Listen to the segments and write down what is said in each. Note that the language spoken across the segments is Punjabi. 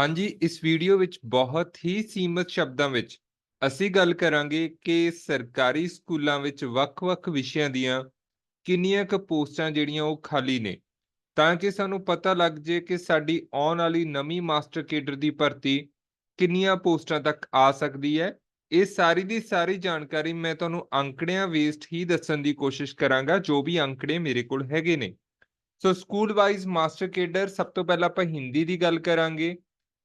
ਹਾਂਜੀ, ਇਸ ਵੀਡੀਓ ਵਿੱਚ ਬਹੁਤ ਹੀ ਸੀਮਤ ਸ਼ਬਦਾਂ ਵਿੱਚ ਅਸੀਂ ਗੱਲ ਕਰਾਂਗੇ ਕਿ ਸਰਕਾਰੀ ਸਕੂਲਾਂ ਵਿੱਚ ਵੱਖ-ਵੱਖ ਵਿਸ਼ਿਆਂ ਦੀਆਂ ਕਿੰਨੀਆਂ ਕੁ ਪੋਸਟਾਂ ਜਿਹੜੀਆਂ ਉਹ ਖਾਲੀ ਨੇ। ਤਾਂ ਕਿ ਸਾਨੂੰ ਪਤਾ ਲੱਗ ਜੇ ਕਿ ਸਾਡੀ ਆਉਣ ਵਾਲੀ ਨਵੀਂ ਮਾਸਟਰ ਕੇਡਰ ਦੀ ਭਰਤੀ ਕਿੰਨੀਆਂ ਪੋਸਟਾਂ ਤੱਕ ਆ ਸਕਦੀ ਹੈ, ਇਹ ਸਾਰੀ ਦੀ ਸਾਰੀ ਜਾਣਕਾਰੀ ਮੈਂ ਤੁਹਾਨੂੰ ਅੰਕੜਿਆਂ ਵੇਸਟ ਹੀ ਦੱਸਣ ਦੀ ਕੋਸ਼ਿਸ਼ ਕਰਾਂਗਾ, ਜੋ ਵੀ ਅੰਕੜੇ ਮੇਰੇ ਕੋਲ ਹੈਗੇ ਨੇ। So school wise master cadre, ਸਭ ਤੋਂ ਪਹਿਲਾਂ ਆਪਾਂ ਹਿੰਦੀ ਦੀ ਗੱਲ ਕਰਾਂਗੇ।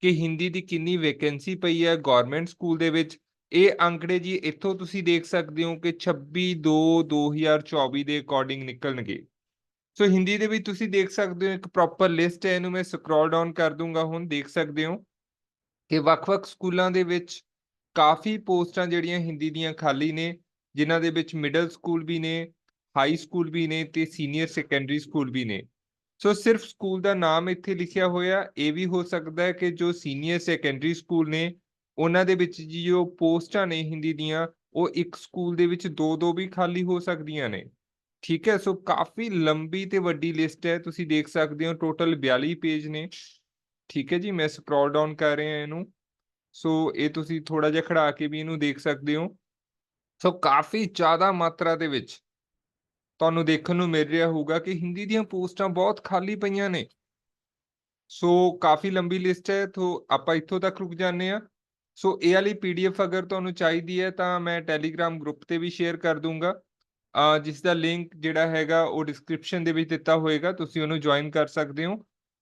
ਕਿ ਹਿੰਦੀ ਦੀ ਕਿੰਨੀ ਵੈਕੈਂਸੀ ਪਈ ਹੈ ਗਵਰਨਮੈਂਟ ਸਕੂਲ ਦੇ ਵਿੱਚ, ਇਹ ਅੰਕੜੇ ਜੀ, ਇੱਥੋਂ ਤੁਸੀਂ ਦੇਖ ਸਕਦੇ ਹੋ ਕਿ 26 2 2024 ਦੇ ਅਕੋਰਡਿੰਗ ਨਿਕਲਣਗੇ। ਸੋ ਹਿੰਦੀ ਦੇ ਵਿੱਚ ਤੁਸੀਂ ਦੇਖ ਸਕਦੇ ਹੋ, ਇੱਕ ਪ੍ਰੋਪਰ ਲਿਸਟ ਹੈ, ਇਹਨੂੰ ਮੈਂ ਸਕਰੋਲ ਡਾਊਨ ਕਰ ਦੂੰਗਾ ਹੁਣ, ਦੇਖ ਸਕਦੇ ਹੋ ਕਿ ਵੱਖ-ਵੱਖ ਸਕੂਲਾਂ ਦੇ ਵਿੱਚ ਕਾਫੀ ਪੋਸਟਾਂ ਜਿਹੜੀਆਂ ਹਿੰਦੀ ਦੀਆਂ ਖਾਲੀ ਨੇ, ਜਿਨ੍ਹਾਂ ਦੇ ਵਿੱਚ ਮਿਡਲ ਸਕੂਲ ਵੀ ਨੇ ਹਾਈ ਸਕੂਲ ਵੀ ਨੇ ਤੇ ਸੀਨੀਅਰ ਸੈਕੰਡਰੀ ਸਕੂਲ ਵੀ ਨੇ। ਸੋ ਸਿਰਫ ਸਕੂਲ ਦਾ ਨਾਮ ਇੱਥੇ ਲਿਖਿਆ ਹੋਇਆ, ਇਹ ਵੀ ਹੋ ਸਕਦਾ ਹੈ ਕਿ ਜੋ ਸੀਨੀਅਰ ਸੈਕੰਡਰੀ ਸਕੂਲ ਨੇ, ਉਹਨਾਂ ਦੇ ਵਿੱਚ ਜੀ ਜੋ ਪੋਸਟਾਂ ਨੇ ਹਿੰਦੀ ਦੀਆਂ, ਉਹ ਇੱਕ ਸਕੂਲ ਦੇ ਵਿੱਚ ਦੋ ਦੋ ਵੀ ਖਾਲੀ ਹੋ ਸਕਦੀਆਂ ਨੇ। ਠੀਕ ਹੈ ਸੋ ਕਾਫੀ ਲੰਬੀ ਤੇ ਵੱਡੀ ਲਿਸਟ ਹੈ, ਤੁਸੀਂ ਦੇਖ ਸਕਦੇ ਹੋ ਟੋਟਲ 42 ਪੇਜ ਨੇ। ਠੀਕ ਹੈ ਜੀ, ਮੈਂ ਸਕਰੋਲ ਡਾਊਨ ਕਰ ਰਿਹਾ ਇਹਨੂੰ। ਸੋ ਇਹ ਤੁਸੀਂ ਥੋੜਾ ਜਿਹਾ ਖੜਾ ਕੇ ਵੀ ਇਹਨੂੰ ਦੇਖ ਸਕਦੇ ਹੋ। ਸੋ ਕਾਫੀ ਜ਼ਿਆਦਾ ਮਾਤਰਾ ਦੇ ਵਿੱਚ ਤੁਹਾਨੂੰ ਦੇਖਣ ਨੂੰ ਮਿਲ ਰਿਹਾ ਹੋਊਗਾ ਕਿ ਹਿੰਦੀ ਦੀਆਂ ਪੋਸਟਾਂ ਬਹੁਤ ਖਾਲੀ ਪਈਆਂ ਨੇ। ਸੋ ਕਾਫੀ ਲੰਬੀ ਲਿਸਟ ਹੈ, ਤੋਂ ਆਪਾਂ ਇੱਥੋਂ ਤੱਕ ਰੁਕ ਜਾਂਦੇ ਆ ਸੋ ਇਹ ਵਾਲੀ ਪੀਡੀਐਫ ਅਗਰ ਤੁਹਾਨੂੰ ਚਾਹੀਦੀ ਹੈ ਤਾਂ ਮੈਂ ਟੈਲੀਗ੍ਰਾਮ ਗਰੁੱਪ ਤੇ ਵੀ ਸ਼ੇਅਰ ਕਰ ਦੂੰਗਾ। ਜਿਸ ਦਾ ਲਿੰਕ ਜਿਹੜਾ ਹੈਗਾ ਉਹ ਡਿਸਕ੍ਰਿਪਸ਼ਨ ਦੇ ਵਿੱਚ ਦਿੱਤਾ ਹੋਏਗਾ, ਤੁਸੀਂ ਉਹਨੂੰ ਜੁਆਇਨ ਕਰ ਸਕਦੇ ਹੋ।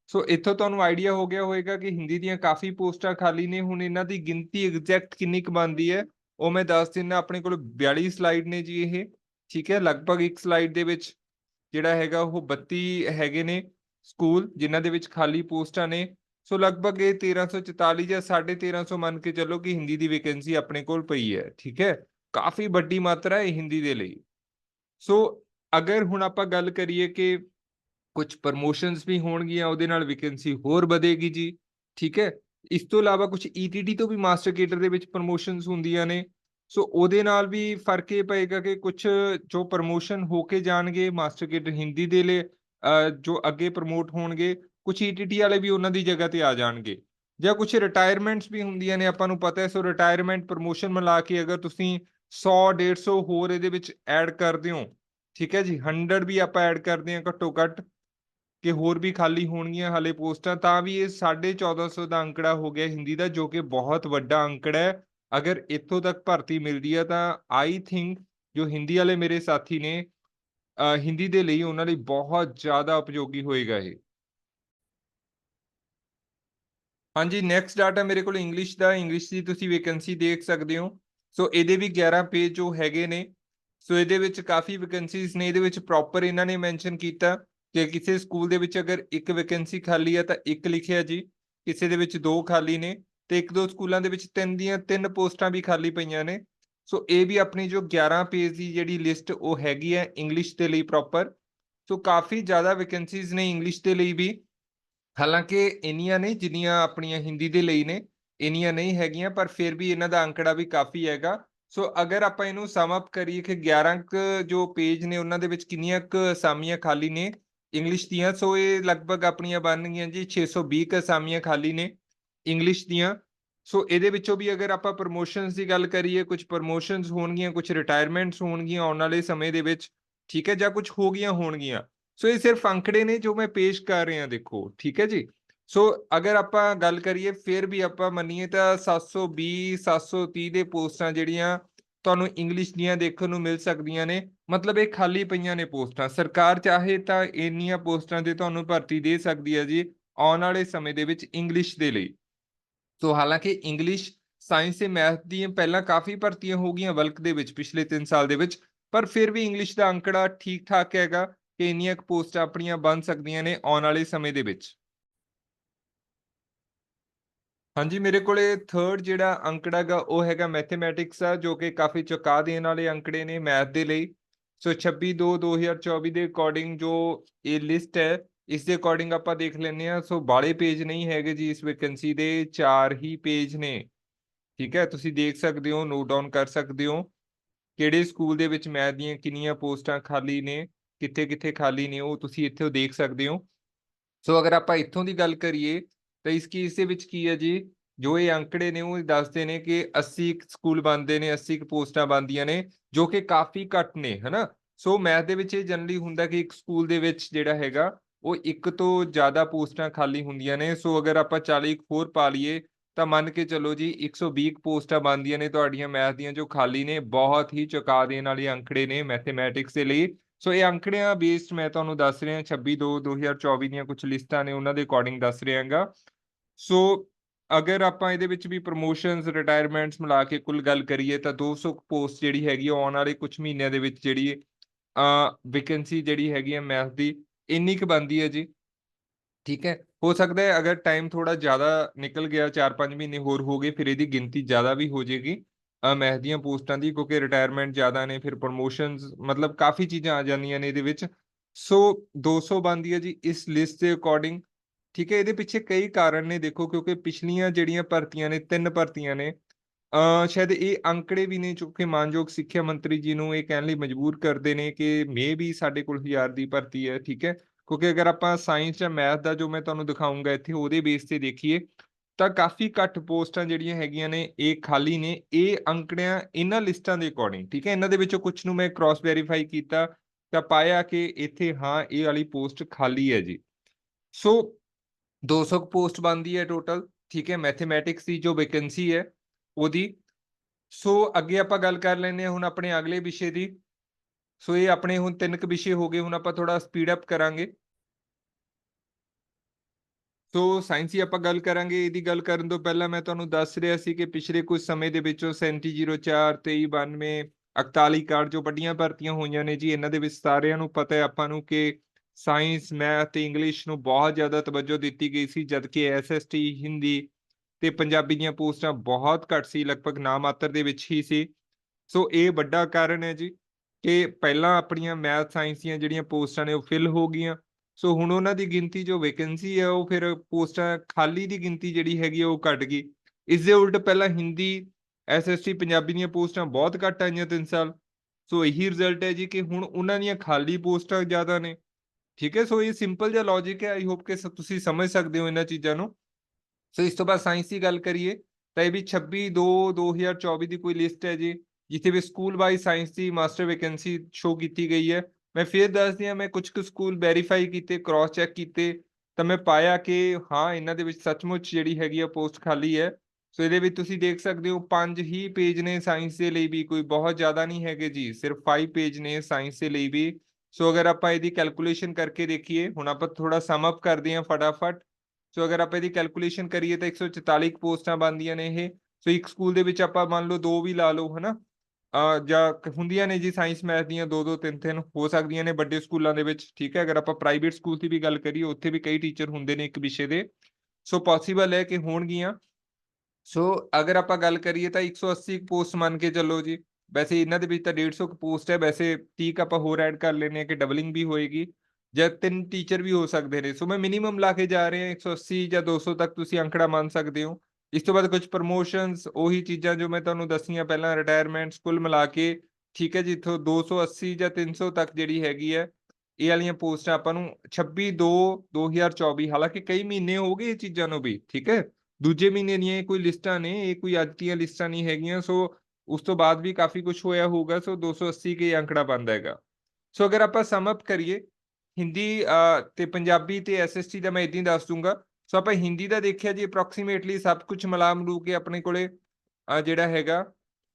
ਸੋ ਇੱਥੋਂ ਤੁਹਾਨੂੰ ਆਈਡੀਆ ਹੋ ਗਿਆ ਹੋਏਗਾ ਕਿ ਹਿੰਦੀ ਦੀਆਂ ਕਾਫੀ ਪੋਸਟਾਂ ਖਾਲੀ ਨੇ, ਹੁਣ ਇਹਨਾਂ ਦੀ ਗਿਣਤੀ ਐਗਜ਼ੈਕਟ ਕਿੰਨੀ ਕੁ ਬਣਦੀ ਹੈ, ਉਹ ਮੈਂ ਦੱਸ ਦਿੰਦਾ, ਆਪਣੇ ਕੋਲ 42 ਸਲਾਈਡ ਨੇ ਜੀ ਇਹ। ਠੀਕ ਹੈ, ਲਗਭਗ ਇੱਕ ਸਲਾਈਡ ਦੇ ਵਿੱਚ ਜਿਹੜਾ ਹੈਗਾ ਉਹ 32 ਹੈਗੇ ਨੇ ਸਕੂਲ, ਜਿਨ੍ਹਾਂ ਦੇ ਵਿੱਚ ਖਾਲੀ ਪੋਸਟਾਂ ਨੇ। ਸੋ ਲਗਭਗ ਇਹ 1344 ਜਾਂ 1350 ਮੰਨ ਕੇ ਚੱਲੋ ਕਿ ਹਿੰਦੀ ਦੀ ਵੈਕੈਂਸੀ ਆਪਣੇ ਕੋਲ ਪਈ ਹੈ, ਠੀਕ ਹੈ। ਕਾਫੀ ਵੱਡੀ ਮਾਤਰਾ ਹੈ ਹਿੰਦੀ ਦੇ ਲਈ। ਸੋ ਅਗਰ ਹੁਣ ਆਪਾਂ ਗੱਲ ਕਰੀਏ ਕਿ ਕੁਝ ਪ੍ਰਮੋਸ਼ਨਸ ਵੀ ਹੋਣਗੀਆਂ, ਉਹਦੇ ਨਾਲ ਵੈਕੈਂਸੀ ਹੋਰ ਵਧੇਗੀ ਜੀ, ਠੀਕ ਹੈ। ਇਸ ਤੋਂ ਇਲਾਵਾ ਕੁਝ ਈਟੀਟੀ ਤੋਂ ਵੀ ਮਾਸਟਰ ਕੇਡਰ ਦੇ ਵਿੱਚ ਪ੍ਰਮੋਸ਼ਨਸ ਹੁੰਦੀਆਂ ਨੇ। ਸੋ ਉਹਦੇ ਨਾਲ ਵੀ ਫ਼ਰਕ ਇਹ ਪਏਗਾ ਕਿ ਕੁਝ ਜੋ ਪ੍ਰਮੋਸ਼ਨ ਹੋ ਕੇ ਜਾਣਗੇ ਮਾਸਟਰ ਕੇਡਰ ਹਿੰਦੀ ਦੇ ਲਈ ਜੋ ਅੱਗੇ ਪ੍ਰਮੋਟ ਹੋਣਗੇ ਕੁਝ ਈਟੀਟੀ ਵਾਲੇ ਵੀ ਉਹਨਾਂ ਦੀ ਜਗ੍ਹਾ ਤੇ ਆ ਜਾਣਗੇ। ਜਾਂ ਕੁਝ ਰਿਟਾਇਰਮੈਂਟਸ ਵੀ ਹੁੰਦੀਆਂ ਨੇ, ਆਪਾਂ ਨੂੰ ਪਤਾ ਹੈ, ਸੋ ਰਿਟਾਇਰਮੈਂਟ ਪ੍ਰਮੋਸ਼ਨ ਮਿਲਾ ਕੇ ਅਗਰ ਤੁਸੀਂ 100 150 ਹੋਰ ਇਹਦੇ ਵਿੱਚ ਐਡ ਕਰਦੇ ਹੋ, ਠੀਕ ਹੈ ਜੀ 100 ਵੀ ਆਪਾਂ ਐਡ ਕਰਦੇ ਹਾਂ ਘੱਟੋ ਘੱਟ, ਕਿ ਹੋਰ ਵੀ ਖਾਲੀ ਹੋਣਗੀਆਂ ਹਾਲੇ ਪੋਸਟਾਂ, ਤਾਂ ਵੀ ਇਹ 1450 ਦਾ ਅੰਕੜਾ ਹੋ ਗਿਆ ਹਿੰਦੀ ਦਾ, ਜੋ ਕਿ ਬਹੁਤ ਵੱਡਾ ਅੰਕੜਾ ਹੈ। ਅਗਰ ਇੱਥੋਂ ਤੱਕ ਭਰਤੀ ਮਿਲਦੀ ਹੈ ਤਾਂ ਆਈ ਥਿੰਕ ਜੋ ਹਿੰਦੀ ਵਾਲੇ ਮੇਰੇ ਸਾਥੀ ਨੇ ਹਿੰਦੀ ਦੇ ਲਈ ਉਹਨਾਂ ਲਈ ਬਹੁਤ ਜ਼ਿਆਦਾ ਉਪਯੋਗੀ ਹੋਏਗਾ ਇਹ। ਹਾਂਜੀ ਨੈਕਸਟ ਡਾਟਾ ਮੇਰੇ ਕੋਲ ਇੰਗਲਿਸ਼ ਦਾ ਇੰਗਲਿਸ਼ ਦੀ ਤੁਸੀਂ ਵੈਕੈਂਸੀ ਦੇਖ ਸਕਦੇ ਹੋ। ਸੋ ਇਹਦੇ ਵੀ 11 ਪੇਜ ਜੋ ਹੈਗੇ ਨੇ। ਸੋ ਇਹਦੇ ਵਿੱਚ ਕਾਫੀ ਵੈਕੈਂਸੀਜ਼ ਨੇ, ਇਹਦੇ ਵਿੱਚ ਪ੍ਰੋਪਰ ਇਹਨਾਂ ਨੇ ਮੈਂਸ਼ਨ ਕੀਤਾ। ਕਿ ਕਿਸੇ ਸਕੂਲ ਦੇ ਵਿੱਚ ਅਗਰ ਇੱਕ ਵੈਕੈਂਸੀ ਖਾਲੀ ਹੈ ਤਾਂ ਇੱਕ ਲਿਖਿਆ ਜੀ, ਕਿਸੇ ਦੇ ਵਿੱਚ ਦੋ ਖਾਲੀ ਨੇ। ਤੇ ਇੱਕ ਦੋ ਸਕੂਲਾਂ ਦੇ ਵਿੱਚ ਤਿੰਨ ਦੀਆਂ ਤਿੰਨ ਪੋਸਟਾਂ ਵੀ ਖਾਲੀ ਪਈਆਂ ਨੇ। ਸੋ ਇਹ ਵੀ ਆਪਣੀ ਜੋ 11 ਪੇਜ ਦੀ ਜਿਹੜੀ ਲਿਸਟ ਉਹ ਹੈਗੀ ਹੈ ਇੰਗਲਿਸ਼ ਦੇ ਲਈ ਪ੍ਰੋਪਰ ਸੋ ਕਾਫੀ ਜ਼ਿਆਦਾ ਵੈਕੈਂਸੀਜ਼ ਨੇ ਇੰਗਲਿਸ਼ ਦੇ ਲਈ ਵੀ। ਹਾਲਾਂਕਿ ਇੰਨੀਆਂ ਨਹੀਂ ਜਿੰਨੀਆਂ ਆਪਣੀਆਂ ਹਿੰਦੀ ਦੇ ਲਈ ਨੇ, ਇੰਨੀਆਂ ਨਹੀਂ ਹੈਗੀਆਂ, ਪਰ ਫਿਰ ਵੀ ਇਹਨਾਂ ਦਾ ਅੰਕੜਾ ਵੀ ਕਾਫੀ ਹੈਗਾ। ਸੋ ਅਗਰ ਆਪਾਂ ਇਹਨੂੰ ਸਮ ਅਪ ਕਰੀਏ ਕਿ 11 ਕ ਜੋ ਪੇਜ ਨੇ ਉਹਨਾਂ ਦੇ ਵਿੱਚ ਕਿੰਨੀਆਂ ਕ ਅਸਾਮੀਆਂ ਖਾਲੀ ਨੇ ਇੰਗਲਿਸ਼ ਦੀਆਂ, ਸੋ ਇਹ ਲਗਭਗ ਆਪਣੀਆਂ ਬਣ ਗਈਆਂ ਜੀ 620 ਕ ਅਸਾਮੀਆਂ ਖਾਲੀ ਨੇ। ਇੰਗਲਿਸ਼ ਦੀਆਂ। ਸੋ ਇਹਦੇ ਵਿੱਚੋਂ ਵੀ ਅਗਰ ਆਪਾਂ ਪ੍ਰਮੋਸ਼ਨਸ ਦੀ ਗੱਲ ਕਰੀਏ, ਕੁਝ ਪ੍ਰਮੋਸ਼ਨਸ ਹੋਣਗੀਆਂ, ਕੁਝ ਰਿਟਾਇਰਮੈਂਟਸ ਹੋਣਗੀਆਂ ਆਉਣ ਵਾਲੇ ਸਮੇਂ ਦੇ ਵਿੱਚ, ਠੀਕ ਹੈ, ਜਾਂ ਕੁਝ ਹੋ ਗਈਆਂ ਹੋਣਗੀਆਂ। ਸੋ ਇਹ ਸਿਰਫ ਅੰਕੜੇ ਨੇ ਜੋ ਮੈਂ ਪੇਸ਼ ਕਰ ਰਿਹਾ, ਦੇਖੋ, ਠੀਕ ਹੈ ਜੀ। ਸੋ ਅਗਰ ਆਪਾਂ ਗੱਲ ਕਰੀਏ, ਫਿਰ ਵੀ ਆਪਾਂ ਮੰਨੀਏ ਤਾਂ 720 730 ਦੇ ਪੋਸਟਾਂ ਜਿਹੜੀਆਂ ਤੁਹਾਨੂੰ ਇੰਗਲਿਸ਼ ਦੀਆਂ ਦੇਖਣ ਨੂੰ ਮਿਲ ਸਕਦੀਆਂ ਨੇ। ਮਤਲਬ ਇਹ ਖਾਲੀ ਪਈਆਂ ਨੇ ਪੋਸਟਾਂ। ਸਰਕਾਰ ਚਾਹੇ ਤਾਂ ਇੰਨੀਆਂ ਪੋਸਟਾਂ 'ਤੇ ਤੁਹਾਨੂੰ ਭਰਤੀ ਦੇ ਸਕਦੀ ਹੈ ਜੀ, ਆਉਣ ਵਾਲੇ ਸਮੇਂ ਦੇ ਵਿੱਚ ਇੰਗਲਿਸ਼ ਦੇ ਲਈ। ਸੋ ਹਾਲਾਂਕਿ ਇੰਗਲਿਸ਼ ਸਾਇੰਸ ਤੇ ਮੈਥ ਦੀਆਂ ਪਹਿਲਾਂ ਕਾਫੀ ਭਰਤੀਆਂ ਹੋ ਗਈਆਂ ਵਲਕ ਦੇ ਵਿੱਚ ਪਿਛਲੇ 3 ਸਾਲ ਦੇ ਵਿੱਚ, ਪਰ ਫਿਰ ਵੀ ਇੰਗਲਿਸ਼ ਦਾ ਅੰਕੜਾ ਠੀਕ ਠਾਕ ਹੈਗਾ ਕਿ ਇੰਨੀਆਂ ਕੁ ਪੋਸਟਾਂ ਆਪਣੀਆਂ ਬਣ ਸਕਦੀਆਂ ਨੇ ਆਉਣ ਵਾਲੇ ਸਮੇਂ ਦੇ ਵਿੱਚ। ਹਾਂਜੀ, ਮੇਰੇ ਕੋਲੇ ਥਰਡ ਜਿਹੜਾ ਅੰਕੜਾ ਹੈਗਾ ਉਹ ਹੈਗਾ ਮੈਥਮੈਟਿਕਸ ਆ, ਜੋ ਕਿ ਕਾਫੀ ਚੁਕਾ ਦੇਣ ਵਾਲੇ ਅੰਕੜੇ ਨੇ ਮੈਥ ਦੇ ਲਈ। ਸੋ 26 2 2024 ਦੇ ਅਕੋਰਡਿੰਗ ਜੋ ਇਹ ਲਿਸਟ ਹੈ ਇਸ ਦੇ ਅਕੋਰਡਿੰਗ ਆਪਾਂ ਦੇਖ ਲੈਂਦੇ ਆ ਸੋ ਬਾਲੇ ਪੇਜ ਨਹੀਂ ਹੈਗੇ ਜੀ ਇਸ ਵੈਕੈਂਸੀ ਦੇ, ਚਾਰ ਹੀ ਪੇਜ ਨੇ। ਠੀਕ ਹੈ, ਤੁਸੀਂ ਦੇਖ ਸਕਦੇ ਹੋ ਨੋਟ ਡਾਊਨ ਕਰ ਸਕਦੇ ਹੋ, ਕਿਹੜੇ ਸਕੂਲ ਦੇ ਵਿੱਚ ਮੈਥ ਦੀਆਂ ਕਿੰਨੀਆਂ ਪੋਸਟਾਂ ਖਾਲੀ ਨੇ, ਕਿੱਥੇ ਕਿੱਥੇ ਖਾਲੀ ਨੇ, ਉਹ ਤੁਸੀਂ ਇੱਥੇ ਦੇਖ ਸਕਦੇ ਹੋ। ਸੋ ਅਗਰ ਆਪਾਂ ਇੱਥੋਂ ਦੀ ਗੱਲ ਕਰੀਏ, ਤਾਂ ਇਸ ਕੇਸ ਦੇ ਵਿੱਚ ਕੀ ਹੈ ਜੀ, ਜੋ ਇਹ ਅੰਕੜੇ ਨੇ, ਉਹ ਦੱਸਦੇ ਨੇ ਕਿ 80 ਸਕੂਲ ਬਣਦੇ ਨੇ 80 ਕੁ ਪੋਸਟਾਂ ਬਣਦੀਆਂ ਨੇ, ਜੋ ਕਿ ਕਾਫੀ ਘੱਟ ਨੇ, ਹਨਾ। ਸੋ ਮੈਥ ਦੇ ਵਿੱਚ ਇਹ ਜਨਰਲੀ ਹੁੰਦਾ ਕਿ ਇੱਕ ਸਕੂਲ ਦੇ ਵਿੱਚ ਜਿਹੜਾ ਹੈਗਾ ਉਹ ਇੱਕ ਤੋਂ ਜ਼ਿਆਦਾ ਪੋਸਟਾਂ ਖਾਲੀ ਹੁੰਦੀਆਂ ਨੇ, ਸੋ ਅਗਰ ਆਪਾਂ 40 ਕੁ ਹੋਰ ਪਾ ਲਈਏ, ਤਾਂ ਮੰਨ ਕੇ ਚੱਲੋ ਜੀ 120 ਕੁ ਪੋਸਟਾਂ ਬਣਦੀਆਂ ਨੇ ਤੁਹਾਡੀਆਂ ਮੈਥ ਦੀਆਂ ਜੋ ਖਾਲੀ ਨੇ, ਬਹੁਤ ਹੀ ਚੁਕਾ ਦੇਣ ਵਾਲੇ ਅੰਕੜੇ ਨੇ ਮੈਥਮੈਟਿਕਸ ਦੇ ਲਈ। ਸੋ ਇਹ ਅੰਕੜਿਆਂ ਬੇਸਡ ਮੈਂ ਤੁਹਾਨੂੰ ਦੱਸ ਰਿਹਾ 26 2 2024 ਦੀਆਂ ਕੁਝ ਲਿਸਟਾਂ ਨੇ, ਉਹਨਾਂ ਦੇ ਅਕੋਰਡਿੰਗ ਦੱਸ ਰਿਹਾਗਾ। ਸੋ ਅਗਰ ਆਪਾਂ ਇਹਦੇ ਵਿੱਚ ਵੀ ਪ੍ਰੋਮੋਸ਼ਨਸ ਰਿਟਾਇਰਮੈਂਟਸ ਮਿਲਾ ਕੇ ਕੁੱਲ ਗੱਲ ਕਰੀਏ, ਤਾਂ 200 ਪੋਸਟ ਜਿਹੜੀ ਹੈਗੀ ਆਉਣ ਵਾਲੇ ਕੁਝ ਮਹੀਨਿਆਂ ਦੇ ਵਿੱਚ ਜਿਹੜੀ ਅ ਵੈਕੈਂਸੀ ਜਿਹੜੀ ਹੈਗੀ ਹੈ ਮੈਥ ਦੀ ਇੰਨੀ ਕੁ ਬਣਦੀ ਹੈ ਜੀ। ਠੀਕ ਹੈ, ਹੋ ਸਕਦਾ ਹੈ ਅਗਰ ਟਾਈਮ ਥੋੜਾ ਜ਼ਿਆਦਾ ਨਿਕਲ ਗਿਆ 4-5 ਮਹੀਨੇ ਹੋਰ ਹੋ ਗਏ, ਫਿਰ ਇਹਦੀ ਗਿਣਤੀ ਜ਼ਿਆਦਾ ਵੀ ਹੋ ਜਾਏਗੀ। ਅ ਦੀਆਂ ਪੋਸਟਾਂ ਦੀ, ਕਿਉਂਕਿ ਰਿਟਾਇਰਮੈਂਟ ਜ਼ਿਆਦਾ ਨੇ, ਫਿਰ ਪ੍ਰੋਮੋਸ਼ਨਸ ਮਤਲਬ ਕਾਫੀ ਚੀਜ਼ਾਂ ਆ ਜਾਂਦੀਆਂ ਨੇ ਇਹਦੇ ਵਿੱਚ। ਸੋ 200 ਬਣਦੀ ਹੈ ਜੀ ਇਸ ਲਿਸਟ ਦੇ ਅਕੋਰਡਿੰਗ ਠੀਕ ਹੈ, ਇਹਦੇ ਪਿੱਛੇ ਕਈ ਕਾਰਨ ਨੇ, ਦੇਖੋ, ਕਿਉਂਕਿ ਪਿਛਲੀਆਂ ਜਿਹੜੀਆਂ ਭਰਤੀਆਂ ਨੇ, ਤਿੰਨ ਭਰਤੀਆਂ ਨੇ ਸ਼ਾਇਦ ਇਹ ਅੰਕੜੇ ਵੀ ਨੇ ਜੋ ਕਿ ਮਾਨਯੋਗ ਸਿੱਖਿਆ ਮੰਤਰੀ ਜੀ ਨੂੰ ਇਹ ਕਹਿਣ ਲਈ ਮਜਬੂਰ ਕਰਦੇ ਨੇ ਕਿ ਮੇ ਵੀ ਸਾਡੇ ਕੋਲ 1000 ਦੀ ਭਰਤੀ ਹੈ, ਠੀਕ ਹੈ? ਕਿਉਂਕਿ ਅਗਰ ਆਪਾਂ ਸਾਇੰਸ ਜਾਂ ਮੈਥ ਦਾ ਜੋ ਮੈਂ ਤੁਹਾਨੂੰ ਦਿਖਾਉਂਗਾ ਇੱਥੇ ਉਹਦੇ ਬੇਸ ਤੇ ਦੇਖੀਏ, ਤਾਂ ਕਾਫੀ ਘੱਟ ਪੋਸਟਾਂ ਜਿਹੜੀਆਂ ਹੈਗੀਆਂ ਨੇ, ਇਹ ਖਾਲੀ ਨੇ, ਇਹ ਅੰਕੜਿਆਂ ਇਹਨਾਂ ਲਿਸਟਾਂ ਦੇ ਅਕੋਰਡਿੰਗ ਠੀਕ ਹੈ? ਇਹਨਾਂ ਦੇ ਵਿੱਚੋਂ ਕੁਝ ਨੂੰ ਮੈਂ ਕ੍ਰਾਸ ਵੈਰੀਫਾਈ ਕੀਤਾ, ਤਾਂ ਪਾਇਆ ਕਿ ਇੱਥੇ ਹਾਂ, ਇਹ ਵਾਲੀ ਪੋਸਟ ਖਾਲੀ ਹੈ ਜੀ। ਸੋ 200 ਪੋਸਟ ਬਣਦੀ ਹੈ ਟੋਟਲ ਠੀਕ ਹੈ? ਮੈਥਮੈਟਿਕਸ ਦੀ ਜੋ ਵੈਕੈਂਸੀ ਹੈ ਉਹਦੀ। ਸੋ ਅੱਗੇ ਆਪਾਂ ਗੱਲ ਕਰ ਲੈਂਦੇ ਹਾਂ ਹੁਣ ਆਪਣੇ ਅਗਲੇ ਵਿਸ਼ੇ ਦੀ। ਸੋ ਇਹ ਆਪਣੇ ਹੁਣ ਤਿੰਨ ਕੁ ਵਿਸ਼ੇ ਹੋ ਗਏ, ਹੁਣ ਆਪਾਂ ਥੋੜਾ ਸਪੀਡ ਅਪ ਕਰਾਂਗੇ। ਸੋ ਸਾਇੰਸੀ ਆਪਾਂ ਗੱਲ ਕਰਾਂਗੇ, ਇਹਦੀ ਗੱਲ ਕਰਨ ਤੋਂ ਪਹਿਲਾਂ ਮੈਂ ਤੁਹਾਨੂੰ ਦੱਸ ਰਿਹਾ ਸੀ ਕਿ ਪਿਛਲੇ ਕੁਝ ਸਮੇਂ ਦੇ ਵਿੱਚੋਂ 3704 2392 41 ਕਾਰਡ ਜੋ ਵੱਡੀਆਂ ਭਰਤੀਆਂ ਹੋਈਆਂ ਨੇ ਜੀ, ਇਹਨਾਂ ਦੇ ਵਿੱਚ ਸਾਰਿਆਂ ਨੂੰ ਪਤਾ ਹੈ ਆਪਾਂ ਨੂੰ ਕਿ ਸਾਇੰਸ ਮੈਥ ਤੇ ਇੰਗਲਿਸ਼ ਨੂੰ ਬਹੁਤ ਜ਼ਿਆਦਾ ਤਵੱਜੋ ਦਿੱਤੀ ਗਈ ਸੀ, ਜਦਕਿ ਐਸਐਸਟੀ ਹਿੰਦੀ ਤੇ ਪੰਜਾਬੀ ਦੀਆਂ ਪੋਸਟਾਂ ਬਹੁਤ ਘੱਟ ਸੀ, ਲਗਭਗ ਨਾਮਾਤਰ ਦੇ ਵਿੱਚ ਹੀ ਸੀ। ਸੋ ਇਹ ਵੱਡਾ ਕਾਰਨ ਹੈ ਜੀ ਕਿ ਪਹਿਲਾਂ ਆਪਣੀਆਂ ਮੈਥ, ਸਾਇੰਸ ਦੀਆਂ ਜਿਹੜੀਆਂ ਪੋਸਟਾਂ ਨੇ ਉਹ ਫਿਲ ਹੋ ਗਈਆਂ। ਸੋ ਹੁਣ ਉਹਨਾਂ ਦੀ ਗਿਣਤੀ ਜੋ ਵੈਕੈਂਸੀ ਹੈ, ਉਹ ਫਿਰ ਪੋਸਟਾਂ ਖਾਲੀ ਦੀ ਗਿਣਤੀ ਜਿਹੜੀ ਹੈਗੀ ਆ, ਉਹ ਘਟ ਗਈ। ਇਸ ਦੇ ਉਲਟ ਪਹਿਲਾਂ ਹਿੰਦੀ ਐਸਐਸਟੀ ਪੰਜਾਬੀ ਦੀਆਂ ਪੋਸਟਾਂ ਬਹੁਤ ਘੱਟ ਆਈਆਂ 3 ਸਾਲ। ਸੋ ਇਹੀ ਰਿਜ਼ਲਟ ਹੈ ਜੀ ਕਿ ਹੁਣ ਉਹਨਾਂ ਦੀਆਂ ਖਾਲੀ ਪੋਸਟਾਂ ਜ਼ਿਆਦਾ ਨੇ। ਠੀਕ ਹੈ, ਸੋ ਇਹ ਸਿੰਪਲ ਜਿਹਾ ਲੌਜੀਕ ਹੈ। ਆਈ ਹੋਪ ਕਿ ਸ- ਤੁਸੀਂ ਸਮਝ ਸਕਦੇ ਹੋ ਇਹਨਾਂ ਚੀਜ਼ਾਂ ਨੂੰ। ਸੋ ਇਸ ਤੋਂ ਬਾਅਦ ਸਾਇੰਸ ਦੀ ਗੱਲ ਕਰੀਏ, ਤਾਂ ਇਹ ਵੀ 26 2 2024 ਦੀ ਕੋਈ ਲਿਸਟ ਹੈ ਜੀ, ਜਿੱਥੇ ਵੀ ਸਕੂਲ ਵਾਈਜ਼ ਸਾਇੰਸ ਦੀ ਮਾਸਟਰ ਵੈਕੈਂਸੀ ਸ਼ੋ ਕੀਤੀ ਗਈ ਹੈ। ਮੈਂ ਫਿਰ ਦੱਸ ਦਿਆਂ ਮੈਂ ਕੁਝ ਕੁ ਸਕੂਲ ਵੈਰੀਫਾਈ ਕੀਤੇ ਕ੍ਰਾਸ ਚੈੱਕ ਕੀਤੇ, ਤਾਂ ਮੈਂ ਪਾਇਆ ਕਿ ਹਾਂ, ਇਹਨਾਂ ਦੇ ਵਿੱਚ ਸੱਚਮੁੱਚ ਜਿਹੜੀ ਹੈਗੀ ਆ ਪੋਸਟ ਖਾਲੀ ਹੈ। ਸੋ ਇਹਦੇ ਵਿੱਚ ਤੁਸੀਂ ਦੇਖ ਸਕਦੇ ਹੋ, ਪੰਜ ਹੀ ਪੇਜ ਨੇ ਸਾਇੰਸ ਦੇ ਲਈ ਵੀ, ਕੋਈ ਬਹੁਤ ਜ਼ਿਆਦਾ ਨਹੀਂ ਹੈਗੇ ਜੀ, ਸਿਰਫ 5 ਪੇਜ ਨੇ ਸਾਇੰਸ ਦੇ ਲਈ ਵੀ। ਸੋ ਅਗਰ ਆਪਾਂ ਇਹਦੀ ਕੈਲਕੂਲੇਸ਼ਨ ਕਰਕੇ ਦੇਖੀਏ, ਹੁਣ ਆਪਾਂ ਥੋੜਾ ਸਮ ਅਪ ਕਰਦੇ ਹਾਂ ਫਟਾਫਟ। ਸੋ ਅਗਰ ਆਪਾਂ ਇਹਦੀ ਕੈਲਕੂਲੇਸ਼ਨ ਕਰੀਏ ਤਾਂ 144 ਕੁ ਪੋਸਟਾਂ ਬਣਦੀਆਂ ਨੇ ਇਹ। ਸੋ ਇੱਕ ਸਕੂਲ ਦੇ ਵਿੱਚ ਆਪਾਂ ਮੰਨ ਲਓ ਦੋ ਵੀ ਲਾ ਲਓ, ਹਨਾ? ਅ, ਜਾਂ ਹੁੰਦੀਆਂ ਨੇ ਜੀ ਸਾਇੰਸ ਮੈਥ ਦੀਆਂ ਦੋ ਦੋ, ਤਿੰਨ ਤਿੰਨ, ਹੋ ਸਕਦੀਆਂ ਨੇ ਵੱਡੇ ਸਕੂਲਾਂ ਦੇ ਵਿੱਚ, ਠੀਕ ਹੈ? ਅਗਰ ਆਪਾਂ ਪ੍ਰਾਈਵੇਟ ਸਕੂਲ ਦੀ ਵੀ ਗੱਲ ਕਰੀਏ, ਉੱਥੇ ਵੀ ਕਈ ਟੀਚਰ ਹੁੰਦੇ ਨੇ ਇੱਕ ਵਿਸ਼ੇ ਦੇ। ਸੋ ਪੋਸੀਬਲ ਹੈ ਕਿ ਹੋਣਗੀਆਂ। ਸੋ ਅਗਰ ਆਪਾਂ ਗੱਲ ਕਰੀਏ ਤਾਂ 180 ਪੋਸਟ ਮੰਨ ਕੇ ਚੱਲੋ ਜੀ। ਵੈਸੇ ਇਹਨਾਂ ਦੇ ਵਿੱਚ ਤਾਂ 150 ਪੋਸਟ ਹੈ, ਵੈਸੇ 30 ਆਪਾਂ ਹੋਰ ਐਡ ਕਰ ਲੈਨੇ ਆ ਕਿ ਡਬਲਿੰਗ ਵੀ ਹੋਏਗੀ। ਜਾਂ ਤਿੰਨ ਟੀਚਰ ਵੀ ਹੋ ਸਕਦੇ ਨੇ। ਸੋ ਮੈਂ ਮਿਨੀਮਮ ਲਾ ਕੇ ਜਾ ਰਿਹਾ 180 ਜਾਂ 200 ਤੱਕ ਤੁਸੀਂ ਅੰਕੜਾ ਮੰਨ ਸਕਦੇ ਹੋ। ਇਸ ਤੋਂ ਬਾਅਦ ਕੁਝ ਪ੍ਰੋਮੋਸ਼ਨਸ ਉਹੀ ਚੀਜ਼ਾਂ ਜੋ ਮੈਂ ਤੁਹਾਨੂੰ ਦੱਸੀਆਂ ਪਹਿਲਾਂ ਰਿਟਾਇਰਮੈਂਟਸ ਕੁੱਲ ਮਿਲਾ ਕੇ, ਠੀਕ ਹੈ ਜੀ, ਇੱਥੋਂ 280 ਜਾਂ 300 ਤੱਕ ਜਿਹੜੀ ਹੈਗੀ ਹੈ, ਇਹ ਵਾਲੀਆਂ ਪੋਸਟਾਂ ਆਪਾਂ ਨੂੰ 26 2 2024 ਹਾਲਾਂਕਿ ਕਈ ਮਹੀਨੇ ਹੋ ਗਏ ਇਹ ਚੀਜ਼ਾਂ ਨੂੰ ਵੀ, ਠੀਕ ਹੈ। ਦੂਜੇ ਮਹੀਨੇ ਦੀਆਂ ਇਹ ਕੋਈ ਲਿਸਟਾਂ ਨੇ, ਇਹ ਕੋਈ ਅੱਜ ਦੀਆਂ ਲਿਸਟਾਂ ਨਹੀਂ ਹੈਗੀਆਂ, ਸੋ ਉਸ ਤੋਂ ਬਾਅਦ ਵੀ ਕਾਫੀ ਕੁਝ ਹੋਇਆ ਹੋਊਗਾ, ਸੋ 280 ਕੇ ਇਹ ਅੰਕੜਾ ਬਣਦਾ ਹੈਗਾ। ਸੋ ਅਗਰ ਆਪਾਂ ਸਮ ਅਪ ਕਰੀਏ ਹਿੰਦੀ ਅ, ਤੇ ਪੰਜਾਬੀ ਤੇ ਐਸਐਸਟੀ ਦਾ ਮੈਂ ਇਦਾਂ ਹੀ ਦੱਸ ਦੂੰਗਾ ਸੋ ਆਪਾਂ ਹਿੰਦੀ ਦਾ ਦੇਖਿਆ ਜੀ ਅਪਰੋਕਸੀਮੇਟਲੀ ਸਭ ਕੁਝ ਮਿਲਾ ਮਲੂ ਕੇ ਆਪਣੇ ਕੋਲੇ ਜਿਹੜਾ ਹੈਗਾ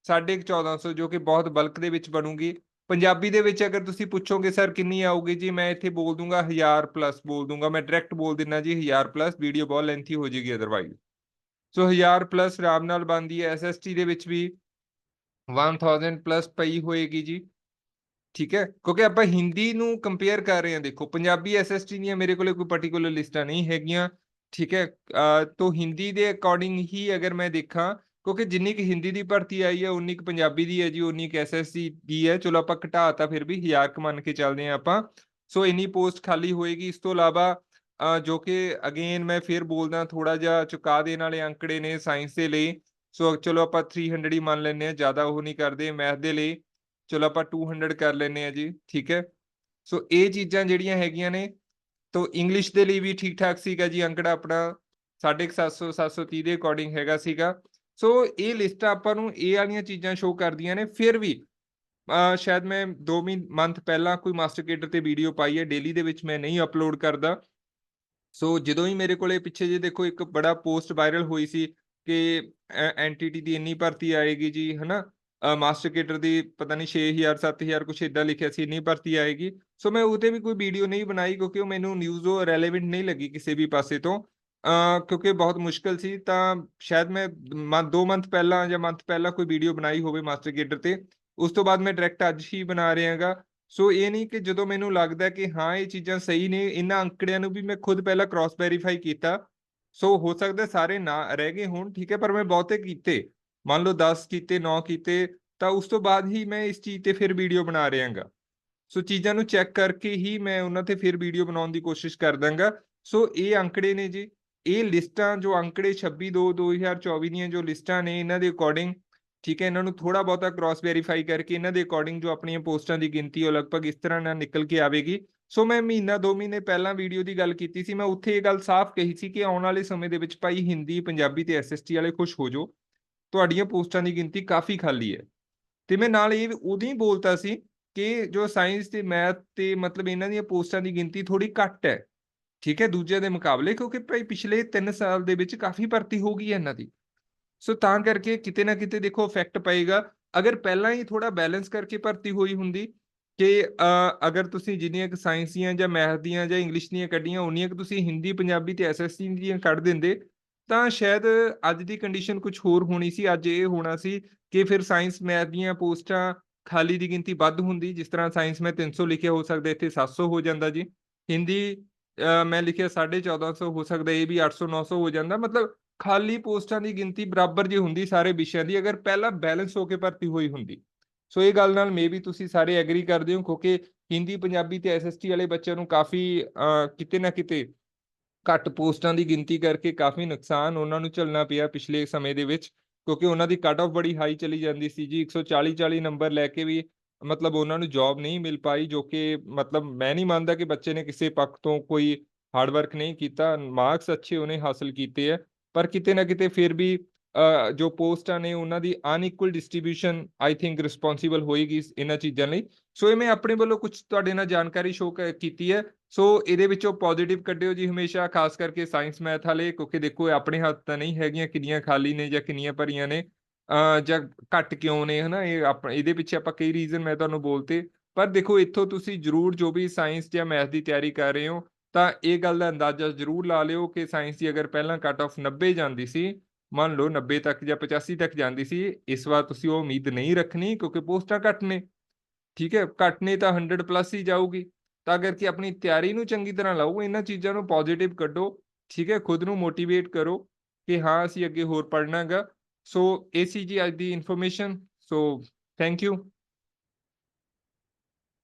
1450 ਜੋ ਕਿ ਬਹੁਤ ਬਲਕ ਦੇ ਵਿੱਚ ਬਣੂਗੀ। ਪੰਜਾਬੀ ਦੇ ਵਿੱਚ ਅਗਰ ਤੁਸੀਂ ਪੁੱਛੋਗੇ ਸਰ ਕਿੰਨੀ ਆਊਗੀ? ਜੀ ਮੈਂ ਇੱਥੇ ਬੋਲ ਦੂੰਗਾ 1000 ਪਲੱਸ ਬੋਲ ਦੂੰਗਾ ਮੈਂ ਡਾਇਰੈਕਟ ਬੋਲ ਦਿੰਨਾ ਜੀ 1000 ਪਲੱਸ ਵੀਡੀਓ ਬਹੁਤ ਲੈਂਥੀ ਹੋ ਜਾਏਗੀ ਅਦਰਵਾਈਜ਼ ਸੋ 1000 ਪਲੱਸ ਆਰਾਮ ਨਾਲ ਬਣਦੀ ਹੈ। ਐਸਐਸਟੀ ਦੇ ਵਿੱਚ ਵੀ 1000 ਪਲੱਸ ਪਈ ਹੋਏਗੀ ਜੀ। ਠੀਕ ਹੈ ਕਿਉਂਕਿ ਆਪਾਂ ਹਿੰਦੀ ਨੂੰ ਕੰਪੇਅਰ ਕਰ ਰਹੇ ਹਾਂ ਦੇਖੋ ਪੰਜਾਬੀ ਐਸਐਸਟੀ ਦੀਆਂ ਮੇਰੇ ਕੋਲੇ ਕੋਈ ਪਾਰਟਿਕੂਲਰ ਲਿਸਟਾਂ ਨਹੀਂ ਹੈਗੀਆਂ ਠੀਕ ਹੈ ਅ, ਤੋਂ ਹਿੰਦੀ ਦੇ ਅਕੋਰਡਿੰਗ ਹੀ ਅਗਰ ਮੈਂ ਦੇਖਾਂ ਕਿਉਂਕਿ ਜਿੰਨੀ ਕਿ ਹਿੰਦੀ ਦੀ ਭਰਤੀ ਆਈ ਹੈ ਉਨੀ ਕੁ ਪੰਜਾਬੀ ਦੀ ਹੈ ਜੀ ਉਨੀ ਕੁ ਐਸਐਸਟੀ ਦੀ ਹੈ ਚਲੋ ਆਪਾਂ ਘਟਾਤਾ ਫਿਰ ਵੀ 1000 ਕ ਮੰਨ ਕੇ ਚੱਲਦੇ ਹਾਂ ਆਪਾਂ ਸੋ ਇੰਨੀ ਪੋਸਟ ਖਾਲੀ ਹੋਏਗੀ ਇਸ ਤੋਂ ਇਲਾਵਾ ਜੋ ਕਿ ਅਗੇਨ ਮੈਂ ਫਿਰ ਬੋਲਦਾ ਥੋੜਾ ਜਿਹਾ ਚੁਕਾ ਦੇਣ ਵਾਲੇ ਅੰਕੜੇ ਨੇ ਸਾਇੰਸ ਦੇ ਲਈ ਸੋ ਚਲੋ ਆਪਾਂ 300 ਹੀ ਮੰਨ ਲੈਂਦੇ ਹਾਂ ਜ਼ਿਆਦਾ ਉਹ ਨਹੀਂ ਕਰਦੇ ਮੈਥ ਦੇ ਲਈ ਚਲੋ ਆਪਾਂ 200 ਕਰ ਲੈਂਦੇ ਆ ਜੀ, ਠੀਕ ਹੈ? ਸੋ ਇਹ ਚੀਜ਼ਾਂ ਜਿਹੜੀਆਂ ਹੈਗੀਆਂ ਨੇ, ਤੋ ਇੰਗਲਿਸ਼ ਦੇ ਲਈ ਵੀ ਠੀਕ ਠਾਕ ਸੀਗਾ ਜੀ ਅੰਕੜਾ ਆਪਣਾ 750 730 ਦੇ ਅਕੋਰਡਿੰਗ ਹੈਗਾ ਸੀਗਾ। ਸੋ ਇਹ ਲਿਸਟਾਂ ਆਪਾਂ ਨੂੰ ਇਹ ਵਾਲੀਆਂ ਚੀਜ਼ਾਂ ਸ਼ੋ ਕਰਦੀਆਂ ਨੇ, ਫਿਰ ਵੀ ਸ਼ਾਇਦ ਮੈਂ 2 ਮੰਥ ਪਹਿਲਾਂ ਕੋਈ ਮਾਸਟਰ ਕੇਡਰ ਤੇ ਵੀਡੀਓ ਪਾਈ ਹੈ ਡੇਲੀ ਦੇ ਵਿੱਚ ਮੈਂ ਨਹੀਂ ਅਪਲੋਡ ਕਰਦਾ। ਸੋ ਜਦੋਂ ਹੀ ਮੇਰੇ ਕੋਲੇ ਪਿੱਛੇ ਜੇ ਦੇਖੋ ਇੱਕ ਬੜਾ ਪੋਸਟ ਵਾਇਰਲ ਹੋਈ ਸੀ ਕਿ ਐਨਟੀਟੀ ਦੀ ਇੰਨੀ ਭਰਤੀ ਆਏਗੀ ਜੀ, ਹਨਾ? ਮਾਸਟਰ ਕੇਟਰ ਦੀ ਪਤਾ ਨਹੀਂ 6000 7000 ਕੁਛ ਇਦਾਂ ਲਿਖਿਆ ਸੀ, ਇੰਨੀ ਭਰਤੀ ਆਏਗੀ। ਸੋ ਮੈਂ ਉਹਤੇ ਵੀ ਕੋਈ ਵੀਡੀਓ ਨਹੀਂ ਬਣਾਈ ਕਿਉਂਕਿ ਉਹ ਮੈਨੂੰ ਨਿਊਜ਼ ਉਹ ਰੈਲੇਵੈਂਟ ਨਹੀਂ ਲੱਗੀ ਕਿਸੇ ਵੀ ਪਾਸੇ ਤੋਂ। ਕਿਉਂਕਿ ਬਹੁਤ ਮੁਸ਼ਕਲ ਸੀ, ਤਾਂ ਸ਼ਾਇਦ ਮੈਂ ਮੰਥ 2 ਮੰਥ ਪਹਿਲਾਂ ਜਾਂ ਮੰਥ ਪਹਿਲਾਂ ਕੋਈ ਵੀਡੀਓ ਬਣਾਈ ਹੋਵੇ ਮਾਸਟਰ ਕੇਡਰ ਤੇ। ਉਸ ਤੋਂ ਬਾਅਦ ਮੈਂ ਡਾਇਰੈਕਟ ਅੱਜ ਹੀ ਬਣਾ ਰਿਹਾਗਾ ਸੋ ਇਹ ਨਹੀਂ ਕਿ ਜਦੋਂ ਮੈਨੂੰ ਲੱਗਦਾ ਕਿ ਹਾਂ, ਇਹ ਚੀਜ਼ਾਂ ਸਹੀ ਨੇ, ਇਹਨਾਂ ਅੰਕੜਿਆਂ ਨੂੰ ਵੀ ਮੈਂ ਖੁਦ ਪਹਿਲਾਂ ਕ੍ਰਾਸ ਵੈਰੀਫਾਈ ਕੀਤਾ। ਸੋ ਹੋ ਸਕਦਾ ਸਾਰੇ ਨਾ ਰਹਿ ਗਏ ਹੋਣ, ਠੀਕ ਹੈ, ਪਰ ਮੈਂ ਬਹੁਤੇ ਕੀਤੇ। ਮੰਨ ਲਓ 10 ਕੀਤੇ 9 ਕੀਤੇ, ਤਾਂ ਉਸ ਤੋਂ ਬਾਅਦ ਹੀ ਮੈਂ ਇਸ ਚੀਜ਼ ਤੇ ਫਿਰ ਵੀਡੀਓ ਬਣਾ ਰਿਹਾਗਾ। ਸੋ ਚੀਜ਼ਾਂ ਨੂੰ ਚੈੱਕ ਕਰਕੇ ਹੀ ਮੈਂ ਉਹਨਾਂ ਤੇ ਫਿਰ ਵੀਡੀਓ ਬਣਾਉਣ ਦੀ ਕੋਸ਼ਿਸ਼ ਕਰ ਦਾਂਗਾ। ਸੋ ਇਹ ਅੰਕੜੇ ਨੇ ਜੀ, ਇਹ ਲਿਸਟਾਂ ਜੋ ਅੰਕੜੇ 26 2 2024 ਦੀਆਂ ਜੋ ਲਿਸਟਾਂ ਨੇ ਇਹਨਾਂ ਦੇ ਅਕੋਰਡਿੰਗ ਠੀਕ ਹੈ, ਇਹਨਾਂ ਨੂੰ ਥੋੜਾ ਬਹੁਤਾ ਕ੍ਰਾਸ ਵੈਰੀਫਾਈ ਕਰਕੇ ਇਹਨਾਂ ਦੇ ਅਕੋਰਡਿੰਗ ਜੋ ਆਪਣੀਆਂ ਪੋਸਟਾਂ ਦੀ ਗਿਣਤੀ ਉਹ ਲਗਭਗ ਇਸ ਤਰ੍ਹਾਂ ਨਾਲ ਨਿਕਲ ਕੇ ਆਵੇਗੀ। ਸੋ ਮੈਂ ਮਹੀਨਾ 2 ਮਹੀਨੇ ਪਹਿਲਾਂ ਵੀਡੀਓ ਦੀ ਗੱਲ ਕੀਤੀ ਸੀ, ਮੈਂ ਉੱਥੇ ਇਹ ਗੱਲ ਸਾਫ਼ ਕਹੀ ਸੀ ਕਿ ਆਉਣ ਵਾਲੇ ਸਮੇਂ ਦੇ ਵਿੱਚ ਭਾਈ ਹਿੰਦੀ, ਪੰਜਾਬੀ ਤੇ ਐਸਐਸਟੀ ਵਾਲੇ ਖੁਸ਼ ਹੋ ਜਾਓ। ਤੁਹਾਡੀਆਂ ਪੋਸਟਾਂ ਦੀ ਗਿਣਤੀ ਕਾਫੀ ਖਾਲੀ ਹੈ। ਤੇ ਮੈਂ ਨਾਲ ਇਹ ਉਦੋਂ ਹੀ ਬੋਲਤਾ ਸੀ ਕਿ ਜੋ ਸਾਇੰਸ ਤੇ ਮੈਥ ਤੇ ਮਤਲਬ ਇਹਨਾਂ ਦੀਆਂ ਪੋਸਟਾਂ ਦੀ ਗਿਣਤੀ ਥੋੜੀ ਘੱਟ ਹੈ। ਠੀਕ ਹੈ, ਦੂਜਿਆਂ ਦੇ ਮੁਕਾਬਲੇ, ਕਿਉਂਕਿ ਭਾਈ ਪਿਛਲੇ 3 ਸਾਲ ਦੇ ਵਿੱਚ ਕਾਫੀ ਭਰਤੀ ਹੋ ਗਈ ਹੈ ਇਹਨਾਂ ਦੀ। ਸੋ ਤਾਂ ਕਰਕੇ ਕਿਤੇ ਨਾ ਕਿਤੇ ਦੇਖੋ ਇਫੈਕਟ ਪਏਗਾ। ਅਗਰ ਪਹਿਲਾਂ ਹੀ ਥੋੜਾ ਬੈਲੈਂਸ ਕਰਕੇ ਭਰਤੀ ਹੋਈ ਹੁੰਦੀ ਕਿ ਅਗਰ ਤੁਸੀਂ ਜਿੰਨੀਆਂ ਕਿ ਸਾਇੰਸ ਦੀਆਂ ਜਾਂ ਮੈਥ ਦੀਆਂ ਜਾਂ ਇੰਗਲਿਸ਼ ਦੀਆਂ ਕੱਢੀਆਂ, ਉਨੀਆਂ ਕਿ ਤੁਸੀਂ ਹਿੰਦੀ, ਪੰਜਾਬੀ ਤੇ ਐਸਐਸਟੀ ਦੀਆਂ ਕੱਢ ਦਿੰਦੇ ਤਾਂ ਸ਼ਾਇਦ ਅੱਜ ਦੀ ਕੰਡੀਸ਼ਨ ਕੁਝ ਹੋਰ ਹੋਣੀ ਸੀ ਅੱਜ ਇਹ ਹੋਣਾ ਸੀ ਕਿ ਫਿਰ ਸਾਇੰਸ ਮੈਥ ਦੀਆਂ ਪੋਸਟਾਂ ਖਾਲੀ ਦੀ ਗਿਣਤੀ ਵੱਧ ਹੁੰਦੀ ਜਿਸ ਤਰ੍ਹਾਂ ਸਾਇੰਸ ਮੈਂ 300 ਲਿਖਿਆ ਹੋ ਸਕਦਾ ਇੱਥੇ 700 ਹੋ ਜਾਂਦਾ ਜੀ। ਹਿੰਦੀ ਮੈਂ ਲਿਖਿਆ 1450 ਹੋ ਸਕਦਾ ਇਹ ਵੀ 800 900 ਹੋ ਜਾਂਦਾ। ਮਤਲਬ ਖਾਲੀ ਪੋਸਟਾਂ ਦੀ ਗਿਣਤੀ ਬਰਾਬਰ ਜੀ ਹੁੰਦੀ ਸਾਰੇ ਵਿਸ਼ਿਆਂ ਦੀ ਅਗਰ ਪਹਿਲਾਂ ਬੈਲੈਂਸ ਹੋ ਕੇ ਭਰਤੀ ਹੋਈ ਹੁੰਦੀ। ਸੋ ਇਹ ਗੱਲ ਨਾਲ ਮੇਬੀ ਤੁਸੀਂ ਸਾਰੇ ਐਗਰੀ ਕਰਦੇ ਹੋ ਕਿਉਂਕਿ ਹਿੰਦੀ ਪੰਜਾਬੀ ਤੇ ਐਸਐਸਟੀ ਵਾਲੇ ਬੱਚਿਆਂ ਨੂੰ ਕਾਫੀ ਅ, ਕਿਤੇ ਨਾ ਕਿਤੇ ਘੱਟ ਪੋਸਟਾਂ ਦੀ ਗਿਣਤੀ ਕਰਕੇ ਕਾਫੀ ਨੁਕਸਾਨ ਉਹਨਾਂ ਨੂੰ ਝੱਲਣਾ ਪਿਆ ਪਿਛਲੇ ਸਮੇਂ ਦੇ ਵਿੱਚ, ਕਿਉਂਕਿ ਉਹਨਾਂ ਦੀ ਕੱਟ ਆਫ ਬੜੀ ਹਾਈ ਚਲੀ ਜਾਂਦੀ ਸੀ ਜੀ 140 40 ਨੰਬਰ ਲੈ ਕੇ ਵੀ ਮਤਲਬ ਉਹਨਾਂ ਨੂੰ ਜੌਬ ਨਹੀਂ ਮਿਲ ਪਾਈ, ਜੋ ਕਿ ਮਤਲਬ ਮੈਂ ਨਹੀਂ ਮੰਨਦਾ ਕਿ ਬੱਚੇ ਨੇ ਕਿਸੇ ਪੱਖ ਤੋਂ ਕੋਈ ਹਾਰਡ ਵਰਕ ਨਹੀਂ ਕੀਤਾ ਮਾਰਕਸ ਅੱਛੇ ਉਹਨੇ ਹਾਸਲ ਕੀਤੇ ਆ, ਪਰ ਕਿਤੇ ਨਾ ਕਿਤੇ ਫਿਰ ਵੀ ਜੋ ਪੋਸਟਾਂ ਨੇ ਉਹਨਾਂ ਦੀ unequal distribution I think responsible ਹੋਏਗੀ ਇਹਨਾਂ ਚੀਜ਼ਾਂ ਲਈ। ਸੋ ਇਹ ਮੈਂ ਆਪਣੇ ਵੱਲੋਂ ਕੁਝ ਤੁਹਾਡੇ ਨਾਲ ਜਾਣਕਾਰੀ ਸ਼ੋਅ ਕੀਤੀ ਹੈ। ਸੋ ਇਹਦੇ ਵਿੱਚੋਂ ਪੋਜ਼ਿਟਿਵ ਕੱਢਿਓ ਜੀ ਹਮੇਸ਼ਾ, ਖਾਸ ਕਰਕੇ ਸਾਇੰਸ ਮੈਥ ਵਾਲੇ, ਕਿਉਂਕਿ ਦੇਖੋ ਇਹ ਆਪਣੇ ਹੱਥ ਤਾਂ ਨਹੀਂ ਹੈਗੀਆਂ, ਕਿੰਨੀਆਂ ਖਾਲੀ ਨੇ ਜਾਂ ਕਿੰਨੀਆਂ ਭਰੀਆਂ ਨੇ ਜਾਂ ਘੱਟ ਕਿਉਂ ਨੇ, ਹਨਾ? ਇਹ ਆਪ, ਇਹਦੇ ਪਿੱਛੇ ਆਪਾਂ ਕਈ ਰੀਜ਼ਨ ਮੈਂ ਤੁਹਾਨੂੰ ਬੋਲਤੇ। ਪਰ ਦੇਖੋ, ਇੱਥੋਂ ਤੁਸੀਂ ਜਰੂਰ ਜੋ ਵੀ ਸਾਇੰਸ ਜਾਂ ਮੈਥ ਦੀ ਤਿਆਰੀ ਕਰ ਰਹੇ ਹੋ, ਤਾਂ ਇਹ ਗੱਲ ਦਾ ਅੰਦਾਜ਼ਾ ਜ਼ਰੂਰ ਲਾ ਲਿਓ ਕਿ ਸਾਇੰਸ ਦੀ ਅਗਰ ਪਹਿਲਾਂ ਕੱਟ ਆਫ 90 ਜਾਂਦੀ ਸੀ ਮੰਨ ਲਓ 90 ਤੱਕ ਜਾਂ 85 ਤੱਕ ਜਾਂਦੀ ਸੀ, ਇਸ ਵਾਰ ਤੁਸੀਂ ਉਹ ਉਮੀਦ ਨਹੀਂ ਰੱਖਣੀ ਕਿਉਂਕਿ ਪੋਸਟਾਂ ਘੱਟ ਨੇ। ਠੀਕ ਹੈ, ਘੱਟ ਨੇ ਤਾਂ 100 ਪਲੱਸ ਹੀ ਜਾਊਗੀ। ਤਾਂ ਕਰਕੇ ਆਪਣੀ ਤਿਆਰੀ ਨੂੰ ਚੰਗੀ ਤਰ੍ਹਾਂ ਲਾਓ, ਇਹਨਾਂ ਚੀਜ਼ਾਂ ਨੂੰ ਪੋਜ਼ਿਟਿਵ ਕੱਢੋ। ਠੀਕ ਹੈ, ਖੁਦ ਨੂੰ ਮੋਟੀਵੇਟ ਕਰੋ ਕਿ ਹਾਂ, ਅਸੀਂ ਅੱਗੇ ਹੋਰ ਪੜ੍ਹਨਾ ਹੈਗਾ। ਸੋ ਇਹ ਸੀ ਜੀ ਅੱਜ ਦੀ ਇਨਫੋਰਮੇਸ਼ਨ ਸੋ ਥੈਂਕ ਯੂ